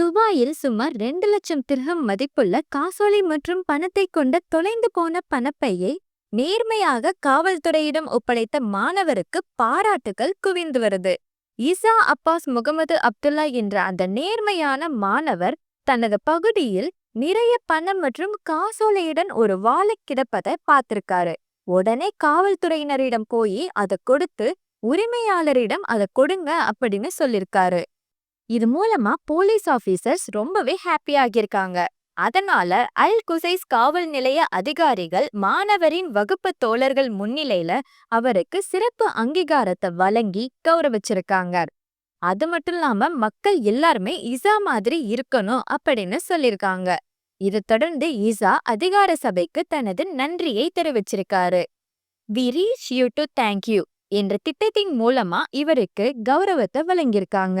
துபாயில் சுமார் ரெண்டு லட்சம் திருகம் மதிப்புள்ள காசோலை மற்றும் பணத்தை கொண்ட தொலைந்து போன பணப்பையை நேர்மையாக காவல்துறையிடம் ஒப்படைத்த மாணவருக்கு பாராட்டுகள் குவிந்து வருது. இசா அப்பாஸ் முகமது அப்துல்லா என்ற அந்த நேர்மையான மாணவர் தனது பகுதியில் நிறைய பணம் மற்றும் காசோலையுடன் ஒரு வாழை கிடப்பதை பார்த்திருக்காரு. உடனே காவல்துறையினரிடம் போய் அதை கொடுத்து உரிமையாளரிடம் அதை கொடுங்க அப்படின்னு சொல்லிருக்காரு. இது மூலமா போலீஸ் ஆபீசர்ஸ் ரொம்பவே ஹாப்பி ஆகியிருக்காங்க. அதனால அல் குசைஸ் காவல் நிலைய அதிகாரிகள் மாணவரின் வகுப்பு தோழர்கள் முன்னிலையில அவருக்கு சிறப்பு அங்கீகாரத்தை வழங்கி கௌரவிச்சிருக்காங்க. அது மட்டும் இல்லாம மக்கள் எல்லாருமே இசா மாதிரி இருக்கணும் அப்படின்னு சொல்லிருக்காங்க. இதை தொடர்ந்து இசா அதிகார சபைக்கு தனது நன்றியை தெரிவிச்சிருக்காரு. We reach you to thank you என்ற திட்டத்தின் மூலமா இவருக்கு கௌரவத்தை வழங்கியிருக்காங்க.